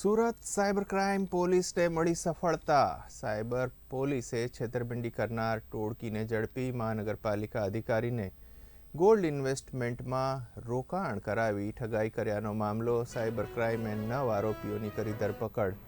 Surat cyber crime પોલીસને મળી સફળતા. સાયબર પોલીસે છેતરપિંડી કરનાર ટોળકીને ઝડપી મહાનગરપાલિકા અધિકારીને ગોલ્ડ ઇન્વેસ્ટમેન્ટમાં રોકાણ કરાવી ઠગાઈ કર્યાનો મામલો સાયબર ક્રાઇમે નવ આરોપીઓની કરી ધરપકડ.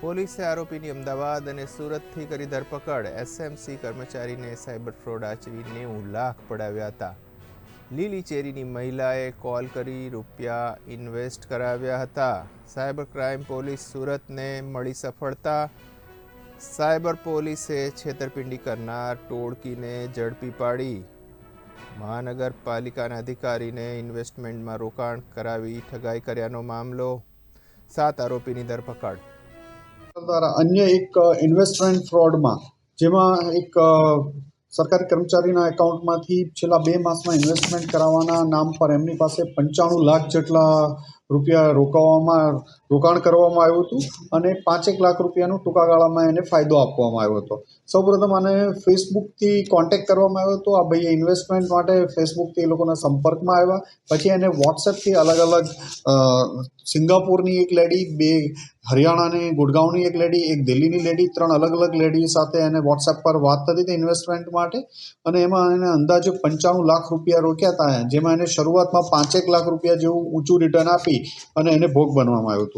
પોલીસે આરોપીની અમદાવાદ અને સુરતથી કરી ધરપકડ. એસએમસી કર્મચારીને સાયબર ફ્રોડ આચરી નેવું લાખ પડાવ્યા હતા. લીલી ચેરીની મહિલાએ કોલ કરી રૂપિયા ઇન્વેસ્ટ કરાવ્યા હતા. સાયબર ક્રાઇમ પોલીસ સુરતને મળી સફળતા. સાયબર પોલીસે છેતરપિંડી કરનાર ટોળકીને ઝડપી પાડી. મહાનગરપાલિકાના અધિકારીને ઇન્વેસ્ટમેન્ટમાં રોકાણ કરાવી ઠગાઈ કર્યાનો મામલો. સાત આરોપીની ધરપકડ. દ્વારા અન્ય એક ઇન્વેસ્ટમેન્ટ ફ્રોડમાં જેમાં એક સરકારી કર્મચારીના એકાઉન્ટમાંથી છેલ્લા બે માસમાં ઇન્વેસ્ટમેન્ટ કરાવવાના નામ પર એમની પાસે પંચાણું લાખ જેટલા રૂપિયા રોકાવામાં રોકાણ કરવામાં આવ્યું હતું અને પાંચેક લાખ રૂપિયાનું ટૂંકા ગાળામાં એને ફાયદો આપવામાં આવ્યો હતો. સૌપ્રથમ આને ફેસબુકથી કોન્ટેક કરવામાં આવ્યો હતો. આ ભાઈએ ઇન્વેસ્ટમેન્ટ માટે ફેસબુકથી એ લોકોના સંપર્કમાં આવ્યા. પછી એને વોટ્સએપથી અલગ અલગ સિંગાપુરની એક લેડી બે હરિયાણાની, ગુડગાંવની એક લેડી એક દિલ્હીની લેડી ત્રણ અલગ અલગ લેડી સાથે એને વોટ્સએપ પર વાત થતી હતી ઇન્વેસ્ટમેન્ટ માટે. અને એમાં એને અંદાજે પંચાણું લાખ રૂપિયા રોક્યા હતા. જેમાં એને શરૂઆતમાં પાંચેક લાખ રૂપિયા જેવું ઊંચું રિટર્ન આપી અને એને ભોગ બનવામાં આવ્યું હતું.